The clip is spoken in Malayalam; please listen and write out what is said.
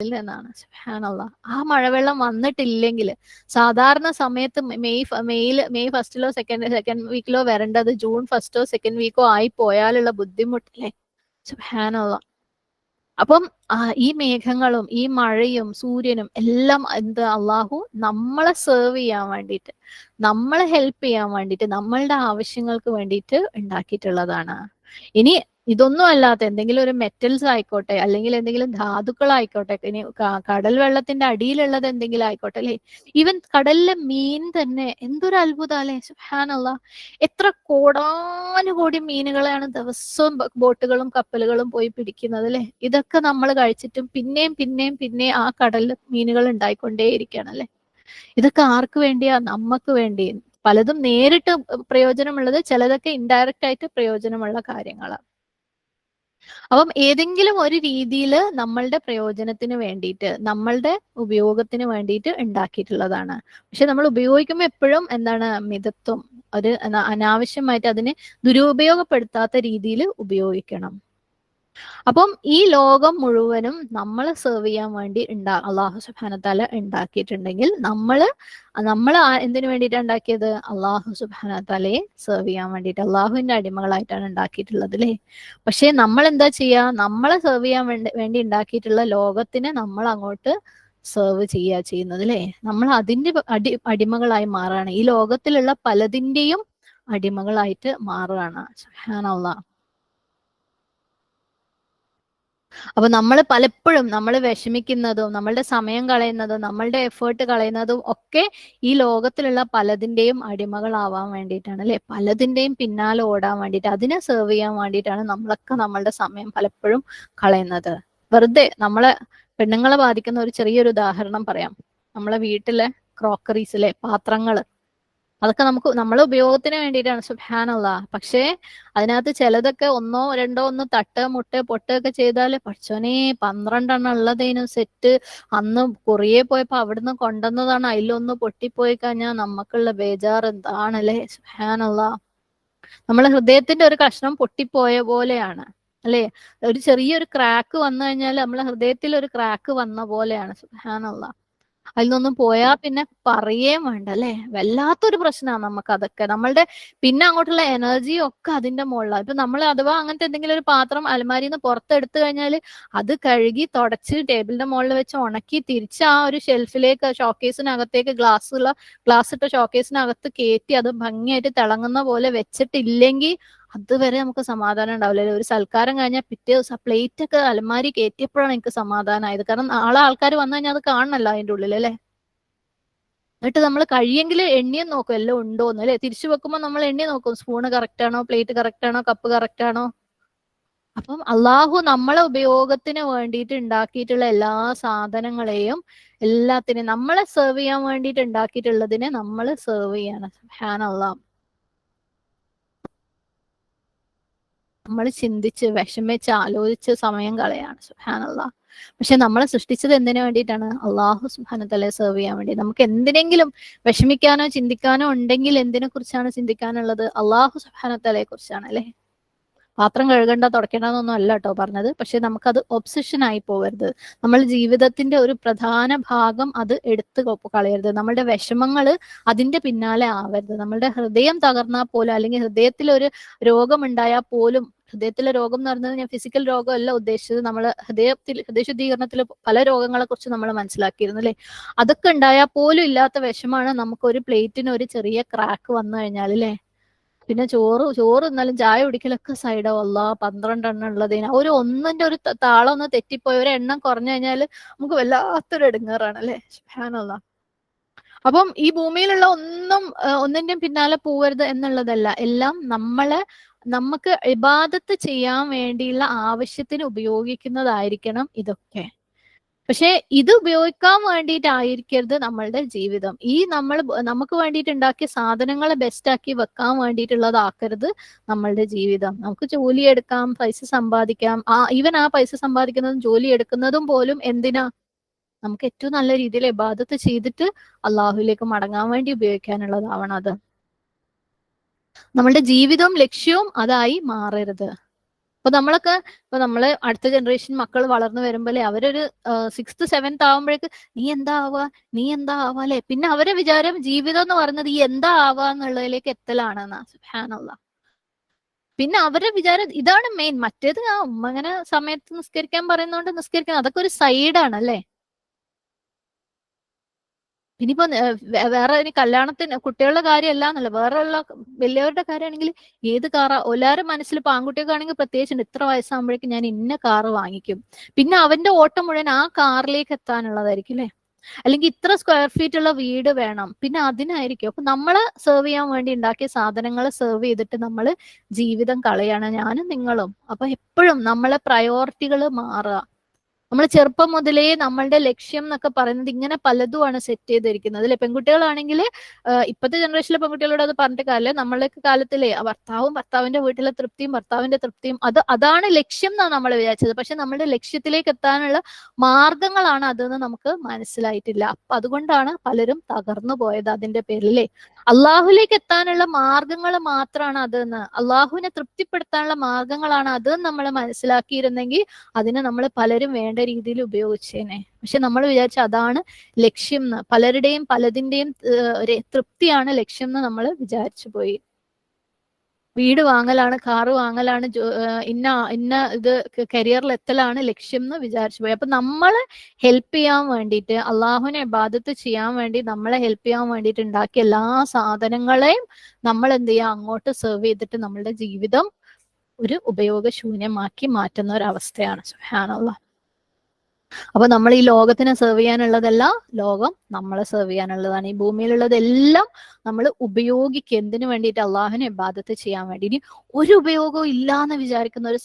നിന്നാണ്. സുബ്ഹാനല്ലാ. ആ മഴവെള്ളം വന്നിട്ടില്ലെങ്കിൽ സാധാരണ സമയത്ത് മെയ് മെയ്യിൽ മെയ് ഫസ്റ്റിലോ സെക്കൻഡ് സെക്കൻഡ് വീക്കിലോ വരേണ്ടത് ജൂൺ ഫസ്റ്റോ സെക്കൻഡ് വീക്കോ ആയി പോയാലുള്ള ബുദ്ധിമുട്ടില്ലേ? സുബ്ഹാനല്ലാ. അപ്പം ഈ മേഘങ്ങളും ഈ മഴയും സൂര്യനും എല്ലാം എന്ത് അള്ളാഹു നമ്മളെ സെർവ് ചെയ്യാൻ വേണ്ടിയിട്ട് നമ്മളെ ഹെൽപ്പ് ചെയ്യാൻ വേണ്ടിയിട്ട് നമ്മളുടെ ആവശ്യങ്ങൾക്ക് വേണ്ടിയിട്ട് ഉണ്ടാക്കിയിട്ടുള്ളതാണ്. ഇനി ഇതൊന്നും അല്ലാത്ത എന്തെങ്കിലും ഒരു മെറ്റൽസ് ആയിക്കോട്ടെ അല്ലെങ്കിൽ എന്തെങ്കിലും ധാതുക്കളായിക്കോട്ടെ ഇനി കടൽ വെള്ളത്തിന്റെ അടിയിലുള്ളത് എന്തെങ്കിലും ആയിക്കോട്ടെ അല്ലെ? ഈവൻ കടലിലെ മീൻ തന്നെ എന്തൊരു അത്ഭുതം അല്ലെ എത്ര കോടാനുകോടി മീനുകളെയാണ് ദിവസവും ബോട്ടുകളും കപ്പലുകളും പോയി പിടിക്കുന്നത് അല്ലെ? ഇതൊക്കെ നമ്മൾ കഴിച്ചിട്ടും പിന്നെയും പിന്നെയും പിന്നെയും ആ കടലിൽ മീനുകൾ ഉണ്ടായിക്കൊണ്ടേയിരിക്കുകയാണ് അല്ലെ? ഇതൊക്കെ ആർക്ക് വേണ്ടിയാ? നമ്മക്ക് വേണ്ടി. പലതും നേരിട്ട് പ്രയോജനമുള്ളത് ചിലതൊക്കെ ഇൻഡയറക്റ്റ് ആയിട്ട് പ്രയോജനമുള്ള കാര്യങ്ങളാണ് അപ്പം ഏതെങ്കിലും ഒരു രീതിയിൽ നമ്മളുടെ പ്രയോജനത്തിന് വേണ്ടിയിട്ട് നമ്മളുടെ ഉപയോഗത്തിന് വേണ്ടിയിട്ട് ഉണ്ടാക്കിയിട്ടുള്ളതാണ്. പക്ഷെ നമ്മൾ ഉപയോഗിക്കുമ്പോൾ എപ്പോഴും എന്താണ് മിതത്വം ഒരു അനാവശ്യമായിട്ട് അതിനെ ദുരുപയോഗപ്പെടുത്താത്ത രീതിയിൽ ഉപയോഗിക്കണം. അപ്പം ഈ ലോകം മുഴുവനും നമ്മൾ സെർവ് ചെയ്യാൻ വേണ്ടി ഉണ്ടാ അള്ളാഹു സുബാനത്താല ഉണ്ടാക്കിയിട്ടുണ്ടെങ്കിൽ നമ്മൾ നമ്മൾ എന്തിനു വേണ്ടിയിട്ടാണ് ഉണ്ടാക്കിയത്? അള്ളാഹു സുബാനത്താലയെ സെർവ് ചെയ്യാൻ വേണ്ടിയിട്ട്. അള്ളാഹുവിന്റെ അടിമകളായിട്ടാണ് ഉണ്ടാക്കിയിട്ടുള്ളത് അല്ലേ പക്ഷെ നമ്മൾ എന്താ ചെയ്യുക നമ്മളെ സെർവ് ചെയ്യാൻ വേണ്ടി വേണ്ടി ഉണ്ടാക്കിയിട്ടുള്ള ലോകത്തിനെ നമ്മൾ അങ്ങോട്ട് സെർവ് ചെയ്യുക ചെയ്യുന്നത് അല്ലേ നമ്മൾ അതിന്റെ അടി അടിമകളായി മാറുകയാണ് ഈ ലോകത്തിലുള്ള പലതിന്റെയും അടിമകളായിട്ട് മാറുകയാണ് സുഹാനുള്ള അപ്പൊ നമ്മൾ പലപ്പോഴും നമ്മൾ വിഷമിക്കുന്നതും നമ്മളുടെ സമയം കളയുന്നതും നമ്മളുടെ എഫേർട്ട് കളയുന്നതും ഒക്കെ ഈ ലോകത്തിലുള്ള പലതിന്റെയും അടിമകളാവാൻ വേണ്ടിയിട്ടാണ് അല്ലെ? പലതിന്റെയും പിന്നാലെ ഓടാൻ വേണ്ടിയിട്ട് അതിനെ സെർവ് ചെയ്യാൻ വേണ്ടിയിട്ടാണ് നമ്മളൊക്കെ നമ്മളുടെ സമയം പലപ്പോഴും കളയുന്നത്. വെറുതെ നമ്മളെ പെണ്ണുങ്ങളെ ബാധിക്കുന്ന ഒരു ചെറിയൊരു ഉദാഹരണം പറയാം. നമ്മളെ വീട്ടിലെ ക്രോക്കറീസിലെ പാത്രങ്ങൾ. അതൊക്കെ നമുക്ക് നമ്മളെ ഉപയോഗത്തിന് വേണ്ടിയിട്ടാണ് സുഹാനുള്ള പക്ഷേ അതിനകത്ത് ചിലതൊക്കെ ഒന്നോ രണ്ടോ ഒന്ന് തട്ട് മുട്ട് പൊട്ടൊക്കെ ചെയ്താൽ പഠിച്ചോനെ പന്ത്രണ്ടെണ്ണം ഉള്ളതേനും സെറ്റ്. അന്ന് കൊറിയെ പോയപ്പോ അവിടുന്ന് കൊണ്ടുവന്നതാണ്. അതിലൊന്ന് പൊട്ടിപ്പോയി കഴിഞ്ഞാൽ നമുക്കുള്ള ബേജാർ എന്താണല്ലേ സുഹാനുള്ള നമ്മളെ ഹൃദയത്തിന്റെ ഒരു കഷ്ണം പൊട്ടിപ്പോയ പോലെയാണ് അല്ലേ? ഒരു ചെറിയൊരു ക്രാക്ക് വന്നു കഴിഞ്ഞാൽ നമ്മളെ ഹൃദയത്തിൽ ഒരു ക്രാക്ക് വന്ന പോലെയാണ് സുഹാനുള്ള അതിൽ നിന്നും പോയാൽ പിന്നെ പറയുകയും വേണ്ട അല്ലെ? വല്ലാത്തൊരു പ്രശ്നമാണ് നമുക്ക് അതൊക്കെ. നമ്മളുടെ പിന്നെ അങ്ങോട്ടുള്ള എനർജി ഒക്കെ അതിന്റെ മുകളിലാണ് ഇപ്പൊ നമ്മൾ അഥവാ അങ്ങനത്തെ എന്തെങ്കിലും ഒരു പാത്രം അലമാരിയിൽ നിന്ന് പുറത്തെടുത്തു കഴിഞ്ഞാൽ അത് കഴുകി തുടച്ച് ടേബിളിന്റെ മുകളിൽ വെച്ച് ഉണക്കി തിരിച്ച് ആ ഒരു ഷെൽഫിലേക്ക് ഷോക്കേസിനകത്തേക്ക് ഗ്ലാസ് ഉള്ള ഗ്ലാസ് ഇട്ട ഷോക്കേസിനകത്ത് കയറ്റി അത് ഭംഗിയായിട്ട് തിളങ്ങുന്ന പോലെ വെച്ചിട്ടില്ലെങ്കിൽ അതുവരെ നമുക്ക് സമാധാനം ഉണ്ടാവില്ല. ഒരു സൽക്കാരം കഴിഞ്ഞാൽ പിറ്റേ ദിവസം പ്ലേറ്റ് ഒക്കെ അലമാരി കയറ്റിയപ്പോഴാണ് എനിക്ക് സമാധാനമായത് കാരണം നാളെ ആൾക്കാർ വന്നു കഴിഞ്ഞാൽ അത് കാണണല്ലോ അതിന്റെ ഉള്ളിൽ അല്ലെ? എന്നിട്ട് നമ്മൾ കഴിയെങ്കിൽ എണ്ണിയും നോക്കും. എല്ലാം ഉണ്ടോ എന്ന് അല്ലെ? തിരിച്ചു വെക്കുമ്പോൾ നമ്മൾ എണ്ണി നോക്കും. സ്പൂണ് കറക്റ്റ് ആണോ? പ്ലേറ്റ് കറക്റ്റ് ആണോ? കപ്പ് കറക്റ്റ് ആണോ? അപ്പം അള്ളാഹു നമ്മളെ ഉപയോഗത്തിന് വേണ്ടിയിട്ട് ഉണ്ടാക്കിയിട്ടുള്ള എല്ലാ സാധനങ്ങളെയും എല്ലാത്തിനെയും നമ്മളെ സെർവ് ചെയ്യാൻ വേണ്ടിയിട്ട് ഉണ്ടാക്കിയിട്ടുള്ളതിനെ നമ്മൾ സെർവ് ചെയ്യാണ്. ഹാൻ അള്ളാഹ് നമ്മൾ ചിന്തിച്ച് വിഷമിച്ച് ആലോചിച്ച് സമയം കളയാണ്. സുഹാനുള്ള പക്ഷെ നമ്മളെ സൃഷ്ടിച്ചത് എന്തിനു വേണ്ടിയിട്ടാണ്? അള്ളാഹു സുഹാനത്തലെ സെർവ് ചെയ്യാൻ വേണ്ടി. നമുക്ക് എന്തിനെങ്കിലും വിഷമിക്കാനോ ചിന്തിക്കാനോ ഉണ്ടെങ്കിൽ എന്തിനെ കുറിച്ചാണ് ചിന്തിക്കാനുള്ളത് അള്ളാഹു സുഹാനത്തലയെ കുറിച്ചാണ് അല്ലെ? പാത്രം കഴുകണ്ട തുടയ്ക്കണമെന്നൊന്നും അല്ല കേട്ടോ പറഞ്ഞത്. പക്ഷെ നമുക്കത് ഒബ്സഷൻ ആയി പോകരുത് നമ്മൾ ജീവിതത്തിന്റെ ഒരു പ്രധാന ഭാഗം അത് എടുത്ത് കളയരുത്. നമ്മളുടെ വിഷമങ്ങൾ അതിന്റെ പിന്നാലെ ആവരുത്. നമ്മളുടെ ഹൃദയം തകർന്നാൽ പോലും അല്ലെങ്കിൽ ഹൃദയത്തിൽ ഒരു രോഗമുണ്ടായാൽ പോലും ഹൃദയത്തിലെ രോഗം എന്ന് പറയുന്നത് ഞാൻ ഫിസിക്കൽ രോഗമല്ല ഉദ്ദേശിച്ചത്. നമ്മൾ ഹൃദയത്തിൽ ഹൃദയശുദ്ധീകരണത്തിൽ പല രോഗങ്ങളെ കുറിച്ച് നമ്മൾ മനസ്സിലാക്കിയിരുന്നു അല്ലെ? അതൊക്കെ ഉണ്ടായാൽ പോലും ഇല്ലാത്ത വിഷമാണ് നമുക്ക് ഒരു പ്ലേറ്റിന് ഒരു ചെറിയ ക്രാക്ക് വന്നു കഴിഞ്ഞാൽ അല്ലേ? പിന്നെ ചോറ് ചോറ് എന്നാലും ചായ കുടിക്കലൊക്കെ സൈഡോ അല്ല പന്ത്രണ്ടെണ്ണം ഉള്ളതിന്. ഒരു ഒന്നിന്റെ ഒരു താളം ഒന്ന് തെറ്റിപ്പോയി. ഒരു എണ്ണം കുറഞ്ഞു കഴിഞ്ഞാൽ നമുക്ക് വല്ലാത്തൊരു എടുങ്ങാറാണ് അല്ലെ? ഷാനുള്ള അപ്പം ഈ ഭൂമിയിലുള്ള ഒന്നും ഒന്നിന്റെയും പിന്നാലെ പോവരുത് എന്നുള്ളതല്ല. എല്ലാം നമ്മളെ നമുക്ക് ഇബാദത്ത് ചെയ്യാൻ വേണ്ടിയുള്ള ആവശ്യത്തിന് ഉപയോഗിക്കുന്നതായിരിക്കണം ഇതൊക്കെ. പക്ഷെ ഇത് ഉപയോഗിക്കാൻ വേണ്ടിയിട്ടായിരിക്കരുത് നമ്മളുടെ ജീവിതം. ഈ നമ്മൾ നമുക്ക് വേണ്ടിയിട്ട് ഉണ്ടാക്കിയ സാധനങ്ങളെ ബെസ്റ്റ് ആക്കി വെക്കാൻ വേണ്ടിയിട്ടുള്ളതാക്കരുത് നമ്മളുടെ ജീവിതം. നമുക്ക് ജോലി എടുക്കാം പൈസ സമ്പാദിക്കാം. ആ ഈവൻ ആ പൈസ സമ്പാദിക്കുന്നതും ജോലി എടുക്കുന്നതും പോലും എന്തിനാ? നമുക്ക് ഏറ്റവും നല്ല രീതിയിൽ ഇബാദത്ത് ചെയ്തിട്ട് അള്ളാഹുലേക്ക് മടങ്ങാൻ വേണ്ടി ഉപയോഗിക്കാനുള്ളതാവണം അത്. നമ്മളുടെ ജീവിതവും ലക്ഷ്യവും അതായി മാറരുത്. അപ്പൊ നമ്മളൊക്കെ ഇപ്പൊ നമ്മൾ അടുത്ത ജനറേഷൻ മക്കൾ വളർന്നു വരുമ്പോഴേ അവരൊരു സിക്സ്ത് സെവൻത് ആവുമ്പോഴേക്ക് നീ എന്താ ആവാ നീ എന്താ ആവാ അല്ലെ? പിന്നെ അവരെ വിചാരം ജീവിതം എന്ന് പറയുന്നത് ഈ എന്താ ആവാ എന്നുള്ളതിലേക്ക് എത്തലാണെന്നാ സുബ്ഹാനല്ലാ. പിന്നെ അവരുടെ വിചാരം ഇതാണ് മെയിൻ മറ്റേത് ആ ഉമ്മ അങ്ങനെ സമയത്ത് നിസ്കരിക്കാൻ പറയുന്നോണ്ട് നിസ്കരിക്കണം അതൊക്കെ ഒരു സൈഡാണ് അല്ലേ ഇനിയിപ്പോ വേറെ ഇനി കല്യാണത്തിന് കുട്ടികളുടെ കാര്യമല്ല എന്നല്ല വേറെ ഉള്ള വലിയവരുടെ കാര്യമാണെങ്കിൽ ഏത് കാറാ എല്ലാവരും മനസ്സിൽ ഇപ്പൊ ആൺകുട്ടികൾക്കാണെങ്കിൽ പ്രത്യേകിച്ച് ഇത്ര വയസ്സാകുമ്പോഴേക്കും ഞാൻ ഇന്ന കാറ് വാങ്ങിക്കും. പിന്നെ അവന്റെ ഓട്ടം മുഴുവൻ ആ കാറിലേക്ക് എത്താനുള്ളതായിരിക്കും അല്ലെ? അല്ലെങ്കിൽ ഇത്ര സ്ക്വയർ ഫീറ്റ് ഉള്ള വീട് വേണം. പിന്നെ അതിനായിരിക്കും. അപ്പൊ നമ്മൾ സെർവ് ചെയ്യാൻ വേണ്ടി ഉണ്ടാക്കിയ സാധനങ്ങൾ സെർവ് ചെയ്തിട്ട് നമ്മൾ ജീവിതം കളയാണ് ഞാനും നിങ്ങളും. അപ്പൊ എപ്പോഴും നമ്മളെ പ്രയോറിറ്റികൾ മാറുക. നമ്മൾ ചെറുപ്പം മുതലേ നമ്മളുടെ ലക്ഷ്യം എന്നൊക്കെ പറയുന്നത് ഇങ്ങനെ പലതുമാണ് സെറ്റ് ചെയ്തിരിക്കുന്നത്. അല്ലെ? പെൺകുട്ടികളാണെങ്കിൽ ഇപ്പോഴത്തെ ജനറേഷനിലെ പെൺകുട്ടികളോട് അത് പറഞ്ഞിട്ട് കാര്യമില്ല. നമ്മളൊക്കെ കാലത്തിലെ ഭർത്താവും ഭർത്താവിന്റെ വീട്ടിലെ തൃപ്തിയും ഭർത്താവിന്റെ തൃപ്തിയും അത് അതാണ് ലക്ഷ്യം എന്നാണ് നമ്മൾ വിചാരിച്ചത്. പക്ഷെ നമ്മളുടെ ലക്ഷ്യത്തിലേക്ക് എത്താനുള്ള മാർഗങ്ങളാണ് അതെന്ന് നമുക്ക് മനസ്സിലായിട്ടില്ല. അപ്പൊ അതുകൊണ്ടാണ് പലരും തകർന്നു പോയത് അതിന്റെ പേരിൽ അള്ളാഹുലേക്ക് എത്താനുള്ള മാർഗങ്ങൾ മാത്രമാണ് അതെന്ന് അള്ളാഹുവിനെ തൃപ്തിപ്പെടുത്താനുള്ള മാർഗങ്ങളാണ് അതെന്ന് നമ്മൾ മനസ്സിലാക്കിയിരുന്നെങ്കിൽ അതിന് നമ്മൾ പലരും വേണ്ട രീതിയിൽ ഉപയോഗിച്ചേനെ പക്ഷെ നമ്മൾ വിചാരിച്ച അതാണ് ലക്ഷ്യം എന്ന് പലരുടെയും പലതിന്റെയും ഒരു തൃപ്തിയാണ് ലക്ഷ്യം എന്ന് നമ്മൾ വിചാരിച്ചു പോയി. വീട് വാങ്ങലാണ് കാറ് വാങ്ങലാണ് ഇന്ന ഇന്ന ഇത് കരിയറിൽ എത്തലാണ് ലക്ഷ്യം എന്ന് വിചാരിച്ചു പോയി. അപ്പൊ നമ്മളെ ഹെൽപ്പ് ചെയ്യാൻ വേണ്ടിയിട്ട് അള്ളാഹുവിനെ ബാധത്ത് ചെയ്യാൻ വേണ്ടി നമ്മളെ ഹെൽപ്പ് ചെയ്യാൻ വേണ്ടിയിട്ട് ഉണ്ടാക്കിയ എല്ലാ സാധനങ്ങളെയും നമ്മൾ എന്ത് ചെയ്യുക അങ്ങോട്ട് സെർവ് ചെയ്തിട്ട് നമ്മളുടെ ജീവിതം ഒരു ഉപയോഗശൂന്യമാക്കി മാറ്റുന്ന ഒരു അവസ്ഥയാണ്. സുഹാനുള്ള അപ്പൊ നമ്മൾ ഈ ലോകത്തിനെ സെർവ് ചെയ്യാനുള്ളതല്ല ലോകം നമ്മളെ സെർവ് ചെയ്യാനുള്ളതാണ്. ഈ ഭൂമിയിലുള്ളതെല്ലാം നമ്മൾ ഉപയോഗിക്കുക എന്തിനു വേണ്ടിയിട്ട് അള്ളാഹുവിനെ ഇബാദത്ത് ചെയ്യാൻ വേണ്ടി. ഇനി ഒരു ഉപയോഗവും ഇല്ല എന്ന് വിചാരിക്കുന്ന